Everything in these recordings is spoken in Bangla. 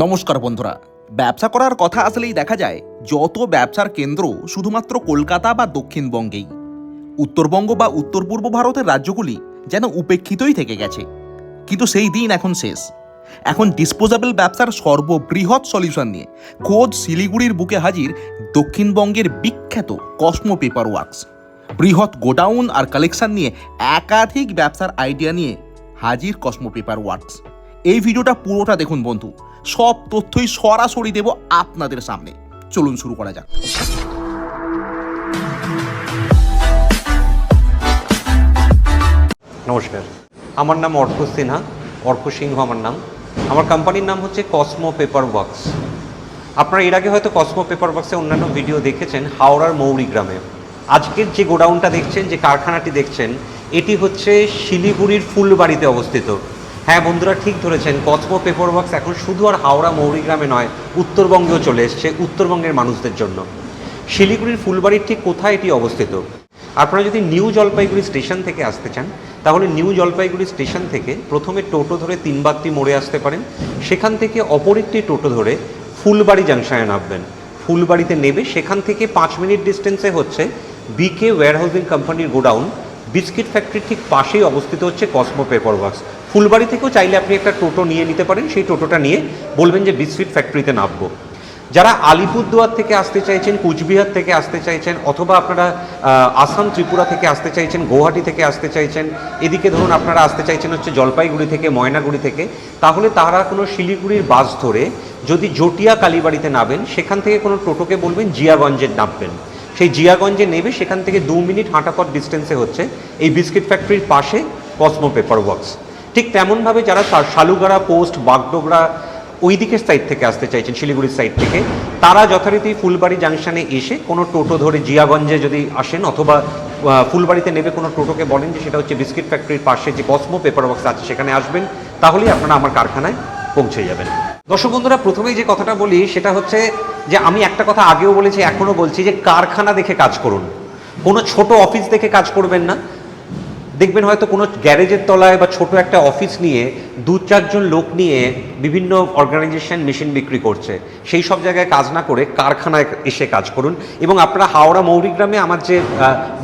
নমস্কার বন্ধুরা। ব্যবসা করার কথা আসলেই দেখা যায়, যত ব্যবসার কেন্দ্র শুধুমাত্র কলকাতা বা দক্ষিণবঙ্গেই। উত্তরবঙ্গ বা উত্তর পূর্ব ভারতের রাজ্যগুলি যেন উপেক্ষিতই থেকে গেছে। কিন্তু সেই দিন এখন শেষ। এখন ডিসপোজেবল ব্যবসার সর্ববৃহৎ সলিউশন নিয়ে খোঁজ শিলিগুড়ির বুকে হাজির দক্ষিণবঙ্গের বিখ্যাত কসমো পেপার ওয়ার্কস বৃহৎ গোডাউন আর কালেকশন নিয়ে একাধিক ব্যবসার আইডিয়া নিয়ে হাজির কসমো পেপার ওয়ার্কস এই ভিডিওটা পুরোটা দেখুন বন্ধু। সব তথ্যই সরাসরি দেব আপনাদের সামনে। চলুন শুরু করা যাক। নমস্কার। আমার নাম অর্ক সিনহা। অর্ক সিংহ আমার নাম। আমার কোম্পানির নাম হচ্ছে কসমো পেপার ওয়ার্কস। আপনারা এর আগে হয়তো কসমো পেপার ওয়ার্কসে অন্যান্য ভিডিও দেখেছেন হাওড়ার মৌরি গ্রামে। আজকের যে গোডাউনটা দেখছেন, যে কারখানাটি দেখছেন, এটি হচ্ছে শিলিগুড়ির ফুলবাড়িতে অবস্থিত। হ্যাঁ বন্ধুরা ঠিক ধরেছেন, কসমো পেপার ওয়ার্কস এখন শুধু আর হাওড়া মৌরি গ্রামে নয়, উত্তরবঙ্গেও চলে এসছে উত্তরবঙ্গের মানুষদের জন্য। শিলিগুড়ির ফুলবাড়ির ঠিক কোথায় এটি অবস্থিত? আপনারা যদি নিউ জলপাইগুড়ি স্টেশন থেকে আসতে চান, তাহলে নিউ জলপাইগুড়ি স্টেশন থেকে প্রথমে টোটো ধরে তিনবাত্তি মোড়ে আসতে পারেন। সেখান থেকে অপর একটি টোটো ধরে ফুলবাড়ি জাংশনে নামবেন। ফুলবাড়িতে নেবে, সেখান থেকে পাঁচ মিনিট ডিস্টেন্সে হচ্ছে বিকে ওয়্যারহাউজিং কোম্পানির গোডাউন। বিস্কিট ফ্যাক্টরির ঠিক পাশেই অবস্থিত হচ্ছে কসমো পেপার ওয়ার্কস ফুলবাড়ি থেকেও চাইলে আপনি একটা টোটো নিয়ে নিতে পারেন। সেই টোটোটা নিয়ে বলবেন যে বিস্কিট ফ্যাক্টরিতে নামবো। যারা আলিপুরদুয়ার থেকে আসতে চাইছেন, কুচবিহার থেকে আসতে চাইছেন, অথবা আপনারা আসাম ত্রিপুরা থেকে আসতে চাইছেন গুয়াহাটি থেকে আসতে চাইছেন, এদিকে ধরুন আপনারা আসতে চাইছেন হচ্ছে জলপাইগুড়ি থেকে, ময়নাগুড়ি থেকে, তাহলে তারা কোনো শিলিগুড়ির বাস ধরে যদি জটিয়া কালীবাড়িতে নামেন, সেখান থেকে কোনো টোটোকে বলবেন জিয়াগঞ্জের নামবেন। সেই জিয়াগঞ্জে নেবে সেখান থেকে দু মিনিট হাঁটা পথ ডিস্টেন্সে হচ্ছে এই বিস্কিট ফ্যাক্টরির পাশে কসমো পেপার ওয়ার্কস ঠিক তেমনভাবে যারা শালুগাড়া, পোস্ট, বাগডোগরা ওই দিকের সাইড থেকে আসতে চাইছেন, শিলিগুড়ির সাইড থেকে, তারা যথারীতি ফুলবাড়ি জাংশনে এসে কোনো টোটো ধরে জিয়াগঞ্জে যদি আসেন অথবা ফুলবাড়িতে নেবে কোনো টোটোকে বলেন যে সেটা হচ্ছে বিস্কিট ফ্যাক্টরির পাশে যে কসমো পেপার বক্স আছে সেখানে আসবেন, তাহলেই আপনারা আমার কারখানায় পৌঁছে যাবেন। দর্শক বন্ধুরা, প্রথমেই যে কথাটা বলি সেটা হচ্ছে যে আমি একটা কথা আগেও বলেছি, এখনও বলছি যে কারখানা দেখে কাজ করুন। কোনো ছোট অফিস দেখে কাজ করবেন না। দেখবেন হয়তো কোনো গ্যারেজের তলায় বা ছোট একটা অফিস নিয়ে দু চারজন লোক নিয়ে বিভিন্ন অর্গানাইজেশন মেশিন বিক্রি করছে। সেই সব জায়গায় কাজ না করে কারখানায় এসে কাজ করুন। এবং আপনারা হাওড়া মৌরিগ্রামে আমার যে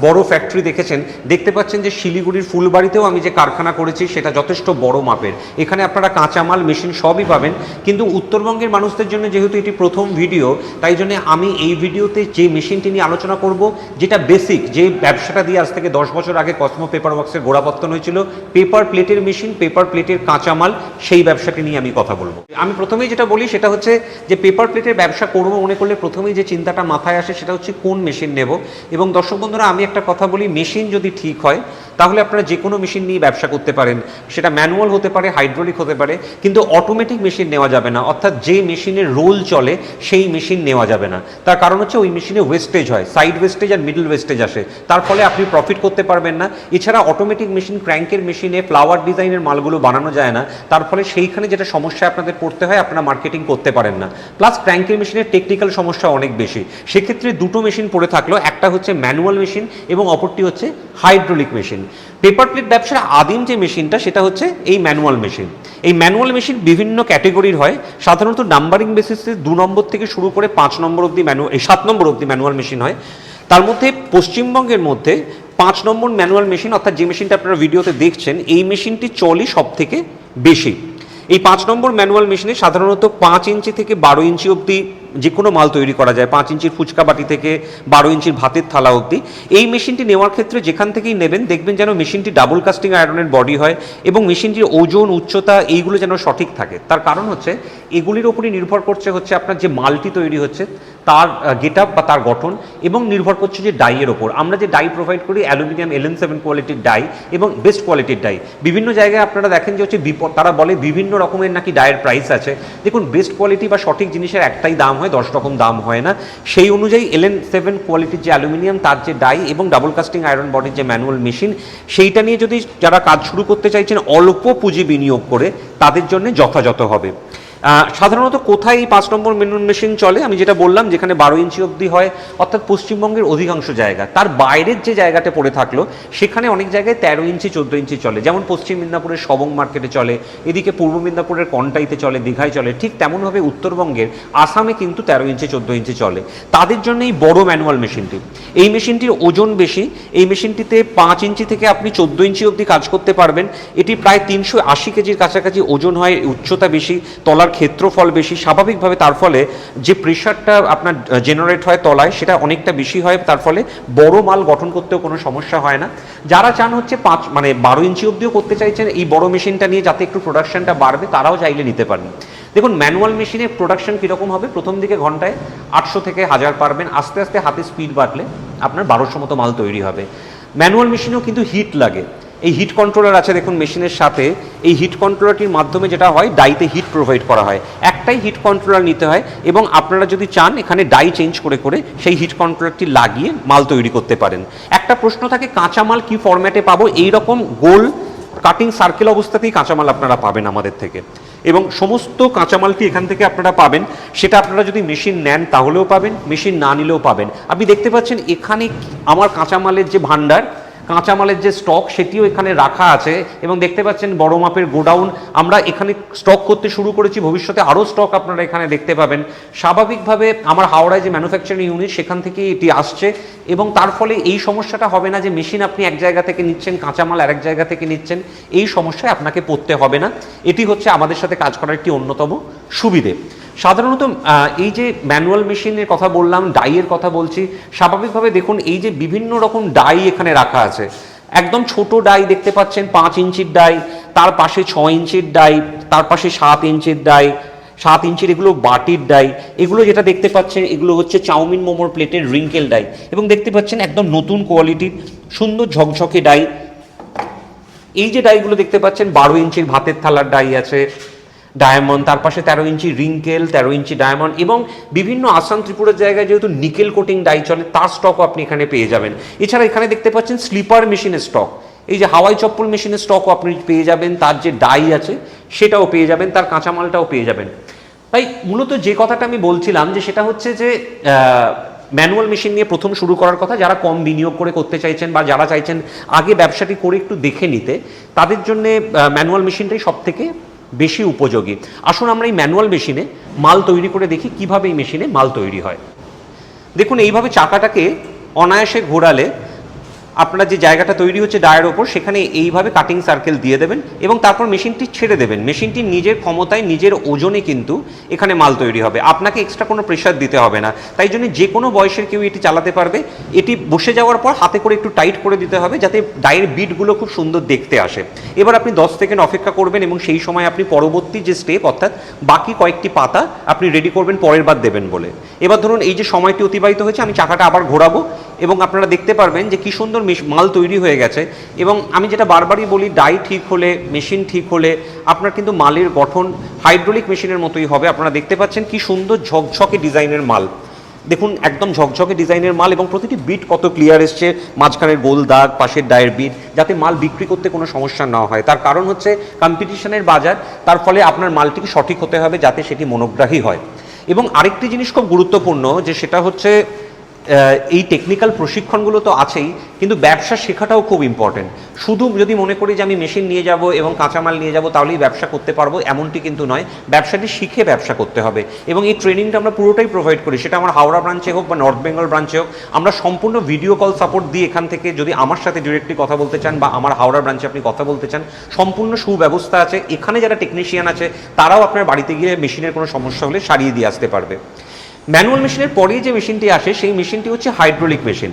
বড় ফ্যাক্টরি দেখেছেন, দেখতে পাচ্ছেন যে শিলিগুড়ির ফুলবাড়িতেও আমি যে কারখানা করেছি সেটা যথেষ্ট বড় মাপের। এখানে আপনারা কাঁচামাল মেশিন সবই পাবেন। কিন্তু উত্তরবঙ্গের মানুষদের জন্য যেহেতু এটি প্রথম ভিডিও তাই জন্য আমি এই ভিডিওতে যে মেশিনটি নিয়ে আলোচনা করব, যেটা বেসিক যে ব্যবসাটা দিয়ে আজ থেকে দশ বছর আগে কসমো পেপার বক্সের গোড়াপত্তন হয়েছিল। পেপার প্লেটের মেশিন পেপার প্লেটের কাঁচামাল, সেই ব্যবসাটি নিয়ে আমি কথা বলব। আমি প্রথমেই যেটা বলি, সেটা হচ্ছে যে পেপার প্লেটের ব্যবসা করব মনে করলে প্রথমেই যে চিন্তাটা মাথায় আসে, সেটা হচ্ছে কোন মেশিন নেব। এবং দর্শক বন্ধুরা, আমি একটা কথা বলি মেশিন যদি ঠিক হয় তাহলে আপনারা যে কোনো মেশিন নিয়ে ব্যবসা করতে পারেন। সেটা ম্যানুয়াল হতে পারে, হাইড্রোলিক হতে পারে, কিন্তু অটোমেটিক মেশিন নেওয়া যাবে না। অর্থাৎ যে মেশিনের রোল চলে, সেই মেশিন নেওয়া যাবে না। তার কারণ হচ্ছে ওই মেশিনে ওয়েস্টেজ হয় সাইড ওয়েস্টেজ আর মিডল ওয়েস্টেজ আসে। তার ফলে আপনি প্রফিট করতে পারবেন না। এছাড়া অটোমেটিক মেশিন ক্র্যাঙ্কের মেশিনে ফ্লাওয়ার ডিজাইনের মালগুলো বানানো যায় না। তার ফলে সেইখানে যেটা সমস্যা আপনাদের পড়তে হয়, আপনারা মার্কেটিং করতে পারেন না। প্লাস ক্র্যাঙ্কের মেশিনের টেকনিক্যাল সমস্যা অনেক বেশি। সেক্ষেত্রে দুটো মেশিন পড়ে থাকল, একটা হচ্ছে ম্যানুয়াল মেশিন এবং অপরটি হচ্ছে হাইড্রোলিক মেশিন পেপার প্লেট ব্যবসার আদিম যে মেশিনটা, সেটা হচ্ছে এই ম্যানুয়াল মেশিন এই ম্যানুয়াল মেশিন বিভিন্ন ক্যাটেগরির হয়। সাধারণত নাম্বারিং বেসিসে দু নম্বর থেকে শুরু করে পাঁচ নম্বর অবধি ম্যানুয়াল এই সাত নম্বর অবধি ম্যানুয়াল মেশিন হয়। তার মধ্যে পশ্চিমবঙ্গের মধ্যে পাঁচ নম্বর ম্যানুয়াল মেশিন অর্থাৎ যে মেশিনটা আপনারা ভিডিওতে দেখছেন, এই মেশিনটি চলে সব থেকে বেশি। এই পাঁচ নম্বর ম্যানুয়াল মেশিনে সাধারণত পাঁচ ইঞ্চি থেকে বারো ইঞ্চি অবধি যে কোনো মাল তৈরি করা যায়, পাঁচ ইঞ্চির ফুচকা বাটি থেকে বারো ইঞ্চির ভাতের থালা অবধি। এই মেশিনটি নেওয়ার ক্ষেত্রে যেখান থেকেই নেবেন, দেখবেন যেন মেশিনটি ডাবল কাস্টিং আয়রনের বডি হয় এবং মেশিনটির ওজন, উচ্চতা এইগুলো যেন সঠিক থাকে। তার কারণ হচ্ছে, এগুলির ওপরই নির্ভর করছে হচ্ছে আপনার যে মালটি তৈরি হচ্ছে তার গেট আপ বা তার গঠন এবং নির্ভর করছে যে ডাইয়ের ওপর। আমরা যে ডাই প্রোভাইড করি অ্যালুমিনিয়াম এলএন সেভেন কোয়ালিটির ডাই এবং বেস্ট কোয়ালিটির ডাই। বিভিন্ন জায়গায় আপনারা দেখেন যে হচ্ছে বিপদ, তারা বলে বিভিন্ন রকমের নাকি ডায়ের প্রাইস আছে। দেখুন বেস্ট কোয়ালিটি বা সঠিক জিনিসের একটাই দাম হয়, দশ রকম দাম হয় না। সেই অনুযায়ী এলএন সেভেন কোয়ালিটির যে অ্যালুমিনিয়াম তার যে ডাই এবং ডাবল কাস্টিং আয়রন বডির যে ম্যানুয়াল মেশিন সেইটা নিয়ে যদি যারা কাজ শুরু করতে চাইছেন, অল্প পুঁজি বিনিয়োগ করে, তাদের জন্য যথাযথ হবে। সাধারণত কোথায় এই পাঁচ নম্বর মেনুন মেশিন চলে? আমি যেটা বললাম, যেখানে বারো ইঞ্চি অবধি হয়, অর্থাৎ পশ্চিমবঙ্গের অধিকাংশ জায়গা। তার বাইরের যে জায়গাটা পড়ে থাকল, সেখানে অনেক জায়গায় তেরো ইঞ্চি, চোদ্দ ইঞ্চি চলে। যেমন পশ্চিম মেদিনীপুরের সবং মার্কেটে চলে, এদিকে পূর্ব মেদিনীপুরের কন্টাইতে চলে, দীঘায় চলে। ঠিক তেমনভাবে উত্তরবঙ্গের আসামে কিন্তু তেরো ইঞ্চি, চোদ্দ ইঞ্চি চলে। তাদের জন্য এই বড় ম্যানুয়াল মেশিনটি এই মেশিনটির ওজন বেশি। এই মেশিনটিতে পাঁচ ইঞ্চি থেকে আপনি চোদ্দ ইঞ্চি অবধি কাজ করতে পারবেন। এটি প্রায় তিনশো আশি কেজির কাছাকাছি ওজন হয়, উচ্চতা বেশি, তলার ক্ষেত্রফল বেশি। স্বাভাবিকভাবে তার ফলে যে প্রেশারটা আপনার জেনারেট হয় তলায়, সেটা অনেকটা বেশি হয়, তার ফলে বড় মাল গঠন করতেও কোনো সমস্যা হয় না। যারা চান হচ্ছে পাঁচ মানে বারো ইঞ্চি অবধিও করতে চাইছেন, এই বড় মেশিনটা নিয়ে যাতে একটু প্রোডাকশনটা বাড়বে, তারাও চাইলে নিতে পারেন। দেখুন ম্যানুয়াল মেশিনের প্রোডাকশন কীরকম হবে? প্রথম দিকে ঘন্টায় আটশো থেকে হাজার পারবেন। আস্তে আস্তে হাতে স্পিড বাড়লে আপনার বারোশো মতো মাল তৈরি হবে। ম্যানুয়াল মেশিনেও কিন্তু হিট লাগে। এই হিট কন্ট্রোলার আছে দেখুন মেশিনের সাথে। এই হিট কন্ট্রোলারটির মাধ্যমে যেটা হয় ডাইতে হিট প্রোভাইড করা হয়। একটাই হিট কন্ট্রোলার নিতে হয় এবং আপনারা যদি চান এখানে ডাই চেঞ্জ করে করে সেই হিট কন্ট্রোলারটি লাগিয়ে মাল তৈরি করতে পারেন। একটা প্রশ্ন থাকে, কাঁচামাল কি ফরম্যাটে পাবো? এই রকম গোল কাটিং সার্কেল অবস্থাতেই কাঁচামাল আপনারা পাবেন আমাদের থেকে। এবং সমস্ত কাঁচামালটি এখান থেকে আপনারা পাবেন। সেটা আপনারা যদি মেশিন নেন তাহলেও পাবেন মেশিন না নিলেও পাবেন। আপনি দেখতে পাচ্ছেন এখানে আমার কাঁচামালের যে ভান্ডার কাঁচামালের যে স্টক সেটিও এখানে রাখা আছে। এবং দেখতে পাচ্ছেন বড় মাপের গোডাউন। আমরা এখানে স্টক করতে শুরু করেছি। ভবিষ্যতে আরও স্টক আপনারা এখানে দেখতে পাবেন। স্বাভাবিকভাবে আমার হাওড়ায় যে ম্যানুফ্যাকচারিং ইউনিট সেখান থেকে এটি আসছে। এবং তার ফলে এই সমস্যাটা হবে না যে মেশিন আপনি এক জায়গা থেকে নিচ্ছেন, কাঁচামাল আরেক জায়গা থেকে নিচ্ছেন। এই সমস্যায় আপনাকে পড়তে হবে না। এটি হচ্ছে আমাদের সাথে কাজ করার একটি অন্যতম সুবিধে। সাধারণত এই যে ম্যানুয়াল মেশিনের কথা বললাম ডাইয়ের কথা বলছি, স্বাভাবিকভাবে দেখুন এই যে বিভিন্ন রকম ডাই এখানে রাখা আছে। একদম ছোট ডাই দেখতে পাচ্ছেন, পাঁচ ইঞ্চির ডাই তার পাশে ছ ইঞ্চির ডাই তার পাশে সাত ইঞ্চির ডাই সাত ইঞ্চির এগুলো বাটির ডাই এগুলো যেটা দেখতে পাচ্ছেন, এগুলো হচ্ছে চাউমিন মোমোর প্লেটের রিঙ্কেল ডাই এবং দেখতে পাচ্ছেন একদম নতুন কোয়ালিটির সুন্দর ঝকঝকে ডাই এই যে ডাইগুলো দেখতে পাচ্ছেন, বারো ইঞ্চির ভাতের থালার ডাই আছে। ডায়মন্ড তার পাশে তেরো ইঞ্চি রিঙ্কেল তেরো ইঞ্চি ডায়মন্ড এবং বিভিন্ন আসাম ত্রিপুরার জায়গায় যেহেতু নিকেল কোটিং ডাই চলে, তার স্টকও আপনি এখানে পেয়ে যাবেন। এছাড়া এখানে দেখতে পাচ্ছেন স্লিপার মেশিনের স্টক এই যে হাওয়াই চপ্পল মেশিনের স্টকও আপনি পেয়ে যাবেন, তার যে ডাই আছে, সেটাও পেয়ে যাবেন, তার কাঁচামালটাও পেয়ে যাবেন। তাই মূলত যে কথাটা আমি বলছিলাম যে সেটা হচ্ছে যে ম্যানুয়াল মেশিন নিয়ে প্রথম শুরু করার কথা, যারা কম বিনিয়োগ করে করতে চাইছেন বা যারা চাইছেন আগে ব্যবসাটি করে একটু দেখে নিতে, তাদের জন্য ম্যানুয়াল মেশিনটাই সব থেকে বেশি উপযোগী। আসুন আমরা এই ম্যানুয়াল মেশিনে মাল তৈরি করে দেখি কীভাবে এই মেশিনে মাল তৈরি হয়। দেখুন, এইভাবে চাকাটাকে অনায়াসে ঘোরালে আপনার যে জায়গাটা তৈরি হচ্ছে ডায়ের ওপর, সেখানে এইভাবে কাটিং সার্কেল দিয়ে দেবেন এবং তারপর মেশিনটি ছেড়ে দেবেন। মেশিনটি নিজের ক্ষমতায়, নিজের ওজনে কিন্তু এখানে মাল তৈরি হবে। আপনাকে এক্সট্রা কোনো প্রেশার দিতে হবে না। তাই জন্য যে কোনো বয়সের কেউ এটি চালাতে পারবে। এটি বসে যাওয়ার পর হাতে করে একটু টাইট করে দিতে হবে যাতে ডায়ের বিটগুলো খুব সুন্দর দেখতে আসে। এবার আপনি দশ সেকেন্ড অপেক্ষা করবেন এবং সেই সময় আপনি পরবর্তী যে স্টেপ অর্থাৎ বাকি কয়েকটি পাতা আপনি রেডি করবেন, পরের বার দেবেন বলে। এবার ধরুন এই যে সময়টি অতিবাহিত হয়েছে, আমি চাকাটা আবার ঘোরাবো এবং আপনারা দেখতে পারবেন যে কি সুন্দর মাল তৈরি হয়ে গেছে এবং আমি যেটা বারবারই বলি, ডাই ঠিক হলে, মেশিন ঠিক হলে আপনার কিন্তু মালের গঠন হাইড্রোলিক মেশিনের মতোই হবে। আপনারা দেখতে পাচ্ছেন কি সুন্দর ঝকঝকে ডিজাইনের মাল। দেখুন, একদম ঝকঝকে ডিজাইনের মাল এবং প্রতিটি বিট কত ক্লিয়ার এসছে, মাঝখানের গোল দাগ, পাশের ডায়ের বিট, যাতে মাল বিক্রি করতে কোনো সমস্যা না হয়। তার কারণ হচ্ছে কম্পিটিশনের বাজার, তার ফলে আপনার মালটিকে সঠিক হতে হবে যাতে সেটি মনোগ্রাহী হয়। এবং আরেকটি জিনিস খুব গুরুত্বপূর্ণ, যে সেটা হচ্ছে এই টেকনিক্যাল প্রশিক্ষণগুলো তো আছেই, কিন্তু ব্যবসা শেখাটাও খুব ইম্পর্টেন্ট শুধু যদি মনে করি যে আমি মেশিন নিয়ে যাব এবং কাঁচামাল নিয়ে যাব, তাহলেই ব্যবসা করতে পারব, এমনটি কিন্তু নয়। ব্যবসাটি শিখে ব্যবসা করতে হবে। এবং এই ট্রেনিংটা আমরা পুরোটাই প্রোভাইড করি। সেটা আমার হাওড়া ব্রাঞ্চে হোক বা নর্থ বেঙ্গল ব্রাঞ্চে হোক, আমরা সম্পূর্ণ ভিডিও কল সাপোর্ট দিই এখান থেকে যদি আমার সাথে ডিরেক্টলি কথা বলতে চান বা আমার হাওড়া ব্রাঞ্চে আপনি কথা বলতে চান, সম্পূর্ণ সুব্যবস্থা আছে। এখানে যারা টেকনিশিয়ান আছে, তারাও আপনার বাড়িতে গিয়ে মেশিনের কোনো সমস্যা হলে সারিয়ে দিয়ে আসতে পারবে। ম্যানুয়াল মেশিনের পরেই যে মেশিনটি আসে সেই মেশিনটি হচ্ছে হাইড্রোলিক মেশিন।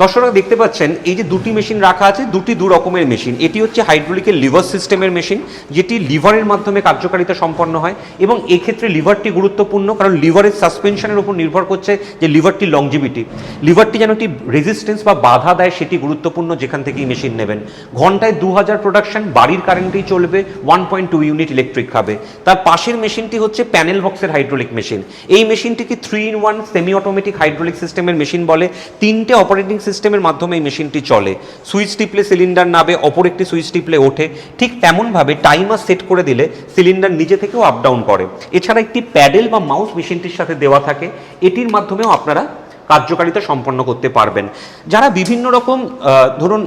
দর্শকরা দেখতে পাচ্ছেন, এই যে দুটি মেশিন রাখা আছে, দুটি দু রকমের মেশিন। এটি হচ্ছে হাইড্রোলিকের লিভার সিস্টেমের মেশিন, যেটি লিভারের মাধ্যমে কার্যকারিতা সম্পন্ন হয় এবং এক্ষেত্রে লিভারটি গুরুত্বপূর্ণ, কারণ লিভারের সাসপেনশনের উপর নির্ভর করছে যে লিভারটি লংজিভিটি লিভারটি যেন একটি রেজিস্ট্যান্স বা বাধা দেয়, সেটি গুরুত্বপূর্ণ যেখান থেকে এই মেশিন নেবেন। ঘন্টায় দু হাজার প্রোডাকশন বাড়ির কারেন্টেই চলবে one point two unit electric খাবে। তার পাশের মেশিনটি হচ্ছে প্যানেল বক্সের হাইড্রোলিক মেশিন এই মেশিনটিকে three in one semi automatic hydraulic সিস্টেমের মেশিন বলে। তিনটে অপারেটিং সিস্টেমের মাধ্যমে এই মেশিনটি চলে। সুইচ টিপলে সিলিন্ডার নাবে, অপর একটি সুইচ টিপলে ওঠে। ঠিক তেমনভাবে টাইমার সেট করে দিলে সিলিন্ডার নিজে থেকেও আপ ডাউন করে। এছাড়া একটি প্যাডেল বা মাউস মেশিনটির সাথে দেওয়া থাকে। এটির মাধ্যমেও আপনারা কার্যকারিতা সম্পন্ন করতে পারবেন। যারা বিভিন্ন রকম ধরুন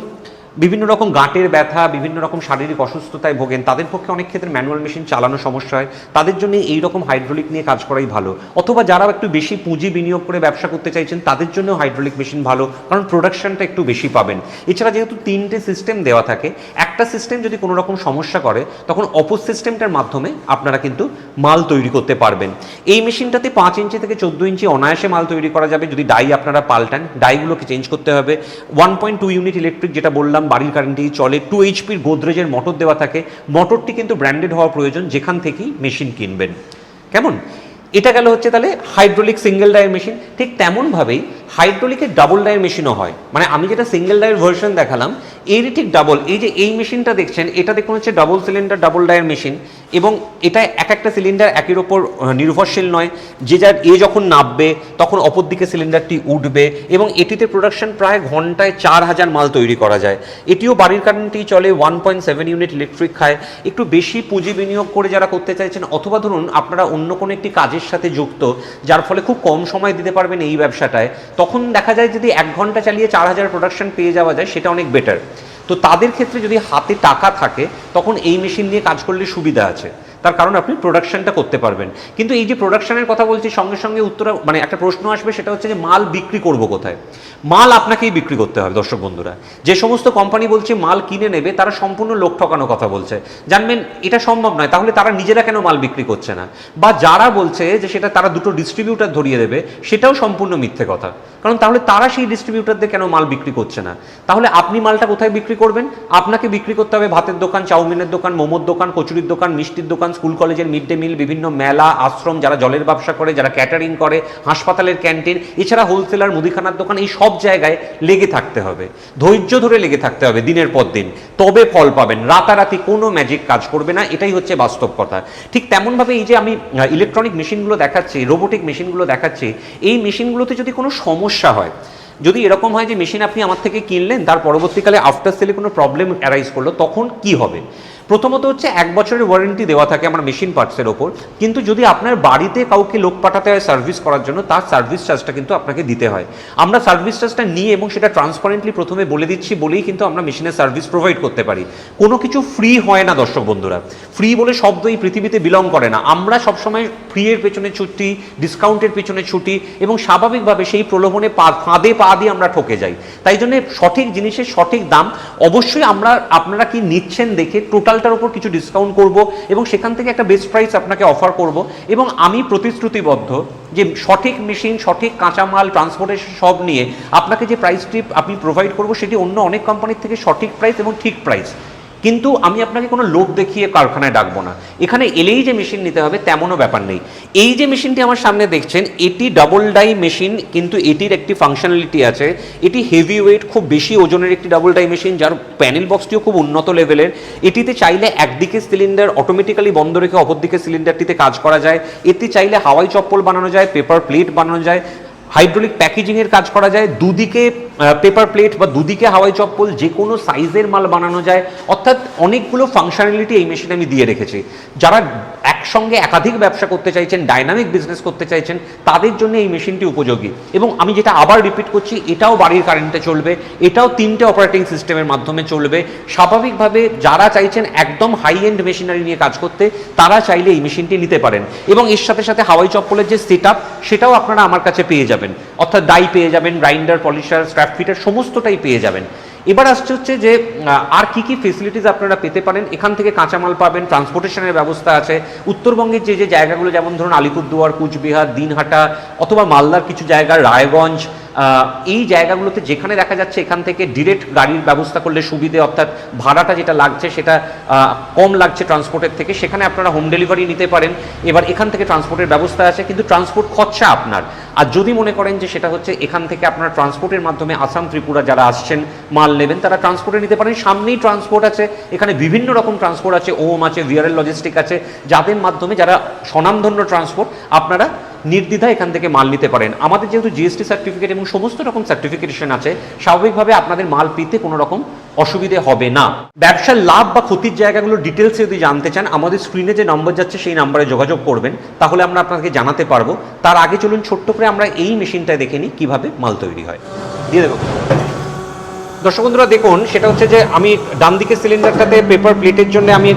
বিভিন্ন রকম গাঁটের ব্যথা, বিভিন্ন রকম শারীরিক অসুস্থতায় ভোগেন, তাদের পক্ষে অনেক ক্ষেত্রে ম্যানুয়াল মেশিন চালানো সমস্যা হয়। তাদের জন্য এই রকম হাইড্রোলিক নিয়ে কাজ করাই ভালো। অথবা যারা একটু বেশি পুঁজি বিনিয়োগ করে ব্যবসা করতে চাইছেন, তাদের জন্য হাইড্রোলিক মেশিন ভালো, কারণ প্রোডাকশনটা একটু বেশি পাবেন। এছাড়া যেহেতু তিনটে সিস্টেম দেওয়া থাকে, একটা সিস্টেম যদি কোনো রকম সমস্যা করে, তখন অপর সিস্টেমটার মাধ্যমে আপনারা কিন্তু মাল তৈরি করতে পারবেন। এই মেশিনটাতে পাঁচ ইঞ্চি থেকে চোদ্দ ইঞ্চি অনায়াসে মাল তৈরি করা যাবে। যদি ডাই আপনারা পাল্টান ডাইগুলোকে চেঞ্জ করতে হবে। One point two unit electric যেটা বললাম বাড়ির কারেন্টেই চলে। টু এইচপির গোদরেজের মোটর দেওয়া থাকে। মোটরটি কিন্তু ব্র্যান্ডেড হওয়া প্রয়োজন, যেখান থেকেই মেশিন কিনবেন। কেমন? এটা গেল হচ্ছে তাহলে হাইড্রোলিক সিঙ্গেল ডায়ের মেশিন ঠিক তেমনভাবেই হাইড্রোলিকের ডাবল ডায়ের মেশিনও হয়। মানে আমি যেটা সিঙ্গেল ডায়ের ভার্সন দেখালাম এরই ঠিক ডাবল এই যে এই মেশিনটা দেখছেন, এটা দেখুন হচ্ছে double cylinder double Dier machine এবং এটা এক একটা সিলিন্ডার একের ওপর নির্ভরশীল নয়। যে যার, এ যখন নামবে তখন অপর দিকে সিলিন্ডারটি উঠবে এবং এটিতে প্রোডাকশন প্রায় ঘন্টায় চার হাজার মাল তৈরি করা যায়। এটিও বাড়ির কারেন্টেই চলে one point seven unit electric খায়। একটু বেশি পুঁজি বিনিয়োগ করে যারা করতে চাইছেন, অথবা ধরুন আপনারা অন্য কোনো একটি কাজের সাথে যুক্ত, যার ফলে খুব কম সময় দিতে পারবেন এই ব্যবসাটায়, তখন দেখা যায় যদি এক ঘণ্টা চালিয়ে চার হাজার প্রোডাকশন পেয়ে যাওয়া যায়, সেটা অনেক বেটার তো তাদের ক্ষেত্রে যদি হাতে টাকা থাকে, তখন এই মেশিন নিয়ে কাজ করলে সুবিধা আছে। তার কারণ আপনি প্রোডাকশনটা করতে পারবেন। কিন্তু এই যে প্রোডাকশনের কথা বলছি, সঙ্গে সঙ্গে উত্তর মানে একটা প্রশ্ন আসবে, সেটা হচ্ছে যে মাল বিক্রি করব কোথায়? মাল আপনাকেই বিক্রি করতে হবে, দর্শক বন্ধুরা। যে সমস্ত কোম্পানি বলছে মাল কিনে নেবে, তারা সম্পূর্ণ লোক ঠকানো কথা বলছে। জানবেন, এটা সম্ভব নয়, তাহলে তারা নিজেরা কেন মাল বিক্রি করছে না? বা যারা বলছে যে সেটা তারা দুটো ডিস্ট্রিবিউটার ধরিয়ে দেবে, সেটাও সম্পূর্ণ মিথ্যে কথা। কারণ তাহলে তারা সেই ডিস্ট্রিবিউটারদের কেন মাল বিক্রি করছে না? তাহলে আপনি মালটা কোথায় বিক্রি করবেন? আপনাকে বিক্রি করতে হবে ভাতের দোকান, চাউমিনের দোকান, মোমোর দোকান, কচুরির দোকান, মিষ্টির দোকান স্কুল কলেজের মিড ডে মিল, বিভিন্ন মেলা, আশ্রম, যারা জলের ব্যবসা করে, যারা ক্যাটারিং করে, হাসপাতালের ক্যান্টিন, এছাড়া হোলসেলার, মুদিখানার দোকান, এই সব জায়গায় লেগে থাকতে হবে। ধৈর্য ধরে লেগে থাকতে হবে দিনের পর দিন। তবে ফল পাবেন। রাতারাতি কোনো ম্যাজিক কাজ করবে না, এটাই হচ্ছে বাস্তব কথা। ঠিক তেমনভাবে এই যে আমি ইলেকট্রনিক মেশিনগুলো দেখাচ্ছি রোবোটিক মেশিনগুলো দেখাচ্ছি, এই মেশিনগুলোতে যদি কোনো সমস্যা হয়, যদি এরকম হয় যে মেশিন আপনি আমার থেকে কিনলেন, তার পরবর্তীকালে আফটার সেলে কোনো প্রবলেম অ্যারাইজ করল, তখন কি হবে? প্রথমত হচ্ছে এক বছরের ওয়ারেন্টি দেওয়া থাকে আমার মেশিন পার্টসের ওপর। কিন্তু যদি আপনার বাড়িতে কাউকে লোক পাঠাতে হয় সার্ভিস করার জন্য, তার সার্ভিস চার্জটা কিন্তু আপনাকে দিতে হয়। আমরা সার্ভিস চার্জটা নিয়ে এবং সেটা ট্রান্সপারেন্টলি প্রথমে বলে দিচ্ছি, বলেই কিন্তু আমরা মেশিনের সার্ভিস প্রোভাইড করতে পারি। কোনো কিছু ফ্রি হয় না, দর্শক বন্ধুরা। ফ্রি বলে শব্দ এই পৃথিবীতে বিলং করে না। আমরা সবসময় ফ্রি এর পেছনে ছুটি ডিসকাউন্টের পেছনে ছুটি এবং স্বাভাবিকভাবে সেই প্রলোভনে পা, ফাঁদে পা দিয়ে আমরা ঠকে যাই। তাই জন্য সঠিক জিনিসের সঠিক দাম অবশ্যই আমরা, আপনারা কি নিচ্ছেন দেখে টোটালটার উপর কিছু ডিসকাউন্ট করব এবং সেখান থেকে একটা বেস্ট প্রাইস আপনাকে অফার করব এবং আমি প্রতিশ্রুতিবদ্ধ যে সঠিক মেশিন সঠিক কাঁচামাল ট্রান্সপোর্টেশন সব নিয়ে আপনাকে যে প্রাইসটি আমি প্রোভাইড করব সেটি অন্য অনেক কোম্পানির থেকে সঠিক প্রাইস এবং ঠিক প্রাইস কিন্তু আমি আপনাকে কোনো লোভ দেখিয়ে কারখানায় ডাকবো না। এখানে এলেই যে মেশিন নিতে হবে তেমনও ব্যাপার নেই। এই যে মেশিনটি আমার সামনে দেখছেন, এটি ডাবল ডাই মেশিন, কিন্তু এটির একটি ফাংশনালিটি আছে। এটি হেভি ওয়েট খুব বেশি ওজনের একটি ডাবল ডাই মেশিন, যার প্যানেল বক্সটিও খুব উন্নত লেভেলের এটিতে চাইলে একদিকে সিলিন্ডার অটোমেটিক্যালি বন্ধ রেখে অপরদিকে সিলিন্ডারটিতে কাজ করা যায়। এতে চাইলে হাওয়াই চপ্পল বানানো যায় পেপার প্লেট বানানো যায়। হাইড্রোলিক প্যাকেজিংয়ের কাজ করা যায়, দুদিকে পেপার প্লেট বা দুদিকে হাওয়াই চপ্পল, যে কোনো সাইজের মাল বানানো যায়। অর্থাৎ অনেকগুলো ফাংশনালিটি এই মেশিনে আমি দিয়ে রেখেছি। যারা একসঙ্গে একাধিক ব্যবসা করতে চাইছেন ডাইনামিক বিজনেস করতে চাইছেন, তাদের জন্য এই মেশিনটি উপযোগী। এবং আমি যেটা আবার রিপিট করছি, এটাও বাড়ির কারেন্টে চলবে, এটাও তিনটে অপারেটিং সিস্টেমের মাধ্যমে চলবে। স্বাভাবিকভাবে যারা চাইছেন একদম হাই এন্ড মেশিনারি নিয়ে কাজ করতে, তারা চাইলে এই মেশিনটি নিতে পারেন। এবং এর সাথে সাথে হাওয়াই চপ্পলের যে সেট সেটাও আপনারা আমার কাছে পেয়ে যাবেন। অর্থাৎ ডাই পেয়ে যাবেন গ্রাইন্ডার পলিশার স্ক্র্যাপ ফিটার সমস্তটাই পেয়ে যাবেন। এবার আসছে হচ্ছে যে আর কি কি ফেসিলিটিস আপনারা পেতে পারেন? এখান থেকে কাঁচামাল পাবেন ট্রান্সপোর্টেশনের ব্যবস্থা আছে। উত্তরবঙ্গের যে যে জায়গাগুলো, যেমন ধরুন আলিপুরদুয়ার, কুচবিহার, দিনহাটা, অথবা মালদার কিছু জায়গা, রায়গঞ্জ এই জায়গাগুলোতে যেখানে দেখা যাচ্ছে এখান থেকে ডিরেক্ট গাড়ির ব্যবস্থা করলে সুবিধে, অর্থাৎ ভাড়াটা যেটা লাগছে, সেটা কম লাগছে ট্রান্সপোর্টের থেকে। সেখানে আপনারা হোম ডেলিভারি নিতে পারেন। এবার এখান থেকে ট্রান্সপোর্টের ব্যবস্থা আছে, কিন্তু ট্রান্সপোর্ট খরচা আপনার। আর যদি মনে করেন যে সেটা হচ্ছে এখান থেকে আপনার ট্রান্সপোর্টের মাধ্যমে আসাম, ত্রিপুরা যারা আসছেন, মাল নেবেন, তারা ট্রান্সপোর্টে নিতে পারেন। সামনেই ট্রান্সপোর্ট আছে, এখানে বিভিন্ন রকম ট্রান্সপোর্ট আছে, ওম আছে ভিআরএল লজিস্টিক আছে, যাদের মাধ্যমে যারা স্বনামধন্য ট্রান্সপোর্ট আপনারা নির্দ্বিধায় এখান থেকে মাল নিতে পারেন। আমাদের যেহেতু জিএসটি সার্টিফিকেট এবং সমস্ত রকম সার্টিফিকেশন আছে, স্বাভাবিকভাবে আপনাদের মাল পেতে কোনো রকম অসুবিধে হবে না। ব্যবসার লাভ বা ক্ষতির জায়গাগুলো ডিটেলসে যদি জানতে চান, আমাদের স্ক্রিনে যে নম্বর যাচ্ছে সেই নাম্বারে যোগাযোগ করবেন, তাহলে আমরা আপনাকে জানাতে পারব। তার আগে চলুন ছোট্ট করে আমরা এই মেশিনটা দেখে নিই কীভাবে মাল তৈরি হয়। দিয়ে দেবো। দর্শক বন্ধুরা দেখুন, সেটা হচ্ছে যে আমি ডান দিকের সিলিন্ডারটাতে পেপার প্লেটের জন্য আমি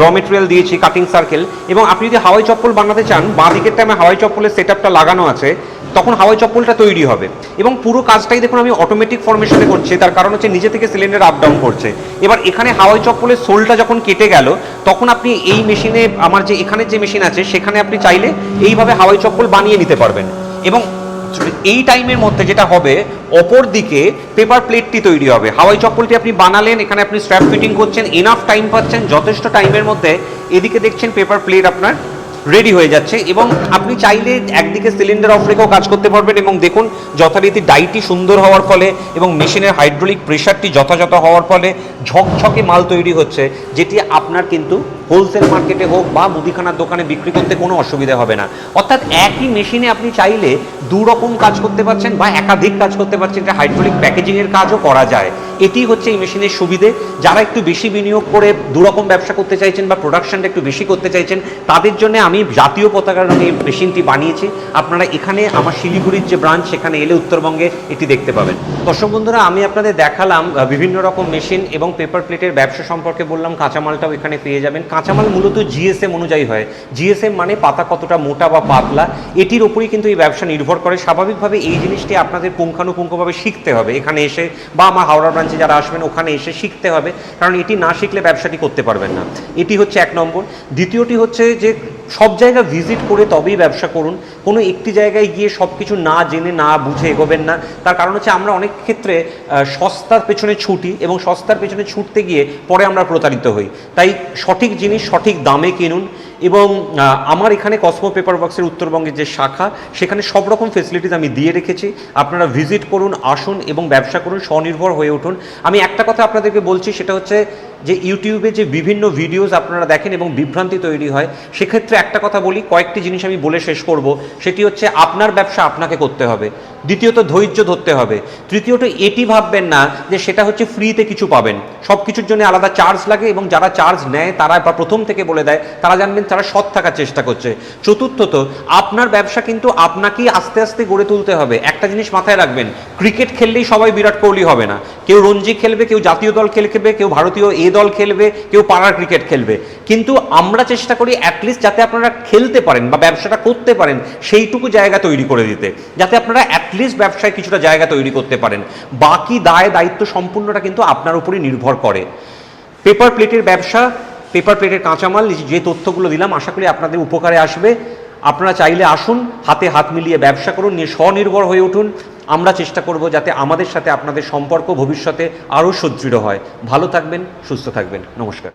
র মেটেরিয়াল দিয়েছি কাটিং সার্কেল এবং আপনি যদি হাওয়াই চপ্পল বানাতে চান, বাঁ দিকের টাইমে হাওয়াই চপ্পলের সেট লাগানো আছে, তখন হাওয়াই চপ্পলটা তৈরি হবে। এবং পুরো কাজটাই দেখুন, আমি অটোমেটিক ফরমেশনে করছি, তার কারণ হচ্ছে নিজে থেকে সিলিন্ডার আপ ডাউন করছে। এবার এখানে হাওয়াই চপ্পলের সোলটা যখন কেটে গেল, তখন আপনি এই মেশিনে আমার যে এখানে যে মেশিন আছে, সেখানে আপনি চাইলে এইভাবে হাওয়াই চপ্পল বানিয়ে নিতে পারবেন। এবং এই টাইমের মধ্যে যেটা হবে অপর দিকে পেপার প্লেটটি তৈরি হবে। হাওয়াই চপ্পলটি আপনি বানালেন, এখানে আপনি স্ট্র্যাপ ফিটিং করছেন এনাফ টাইম পাচ্ছেন, যথেষ্ট টাইমের মধ্যে এদিকে দেখছেন পেপার প্লেট আপনার রেডি হয়ে যাচ্ছে এবং আপনি চাইলে একদিকে সিলিন্ডার অফ রেখেও কাজ করতে পারবেন এবং দেখুন যথারীতি ডাইটি সুন্দর হওয়ার ফলে এবং মেশিনের হাইড্রোলিক প্রেশারটি যথাযথ হওয়ার ফলে ঝকঝকে মাল তৈরি হচ্ছে, যেটি আপনার কিন্তু হোলসেল মার্কেটে হোক বা মুদিখানার দোকানে বিক্রি করতে কোনো অসুবিধা হবে না। অর্থাৎ একই মেশিনে আপনি চাইলে দু রকম কাজ করতে পারছেন বা একাধিক কাজ করতে পারছেন যে হাইড্রোলিক প্যাকেজিংয়ের কাজও করা যায়। এটি হচ্ছে এই মেশিনের সুবিধে। যারা একটু বেশি বিনিয়োগ করে দু রকম ব্যবসা করতে চাইছেন বা প্রোডাকশনটা একটু বেশি করতে চাইছেন, তাদের জন্য আমি জাতীয় পতাকার রঙে মেশিনটি বানিয়েছি। আপনারা এখানে আমার শিলিগুড়ির যে ব্রাঞ্চ সেখানে এলে উত্তরবঙ্গে এটি দেখতে পাবেন। দর্শক বন্ধুরা, আমি আপনাদের দেখালাম বিভিন্ন রকম মেশিন এবং পেপার প্লেটের ব্যবসা সম্পর্কে বললাম, কাঁচামালটাও এখানে পেয়ে যাবেন। কাঁচামাল মূলত জিএসএম অনুযায়ী হয়। জিএসএম মানে পাতা কতটা মোটা বা পাতলা, এটির উপরেই কিন্তু এই ব্যবসা নির্ভর করে। স্বাভাবিকভাবে এই জিনিসটি আপনাদের পুঙ্খানুপুঙ্খভাবে শিখতে হবে। এখানে এসে বা আমার হাওড়া ব্রাঞ্চে যারা আসবেন, ওখানে এসে শিখতে হবে। কারণ এটি না শিখলে ব্যবসাটি করতে পারবেন না। এটি হচ্ছে এক নম্বর। দ্বিতীয়টি হচ্ছে যে সব জায়গা ভিজিট করে তবেই ব্যবসা করুন। কোনো একটি জায়গায় গিয়ে সব কিছু না জেনে, না বুঝে এগোবেন না। তার কারণ হচ্ছে আমরা অনেক ক্ষেত্রে সস্তার পেছনে ছুটি এবং সস্তার পেছনে ছুটতে গিয়ে পরে আমরা প্রতারিত হই। তাই সঠিক জিনিস সঠিক দামে কিনুন এবং আমার এখানে কসমো পেপার বক্সের উত্তরবঙ্গের যে শাখা, সেখানে সব রকম ফেসিলিটিস আমি দিয়ে রেখেছি। আপনারা ভিজিট করুন, আসুন এবং ব্যবসা করুন, স্বনির্ভর হয়ে উঠুন। আমি একটা কথা আপনাদেরকে বলছি, সেটা হচ্ছে যে ইউটিউবে যে বিভিন্ন ভিডিওস আপনারা দেখেন এবং বিভ্রান্তি তৈরি হয়, সেক্ষেত্রে একটা কথা বলি, কয়েকটি জিনিস আমি বলে শেষ করব। সেটি হচ্ছে আপনার ব্যবসা আপনাকে করতে হবে। দ্বিতীয়ত ধৈর্য ধরতে হবে। তৃতীয়ত এটি ভাববেন না যে সেটা হচ্ছে ফ্রিতে কিছু পাবেন। সব কিছুর জন্য আলাদা চার্জ লাগে এবং যারা চার্জ নেয়, তারা বা প্রথম থেকে বলে দেয়, তারা জানবেন তারা সৎ থাকার চেষ্টা করছে। চতুর্থত, আপনার ব্যবসা কিন্তু আপনাকেই আস্তে আস্তে গড়ে তুলতে হবে। একটা জিনিস মাথায় রাখবেন, ক্রিকেট খেললেই সবাই বিরাট কোহলি হবে না। কেউ রঞ্জি খেলবে, কেউ জাতীয় দল খেলবে, কেউ ভারতীয় এ দল খেলবে, কেউ পাড়ার ক্রিকেট খেলবে। কিন্তু আমরা চেষ্টা করি অ্যাটলিস্ট যাতে আপনারা খেলতে পারেন বা ব্যবসাটা করতে পারেন, সেইটুকু জায়গা তৈরি করে দিতে। যাতে আপনারা অ্যাটলিস্ট ব্যবসায় কিছুটা জায়গা তৈরি করতে পারেন। বাকি দায়, দায়িত্ব সম্পূর্ণটা কিন্তু আপনার উপরই নির্ভর করে। পেপার প্লেটের ব্যবসা পেপার প্লেটের কাঁচামাল যে তথ্যগুলো দিলাম, আশা করি আপনাদের উপকারে আসবে। আপনারা চাইলে আসুন, হাতে হাত মিলিয়ে ব্যবসা করুন, নিয়ে স্বনির্ভর হয়ে উঠুন। আমরা চেষ্টা করব যাতে আমাদের সাথে আপনাদের সম্পর্ক ভবিষ্যতে আরও সুদৃঢ় হয়। ভালো থাকবেন, সুস্থ থাকবেন। নমস্কার।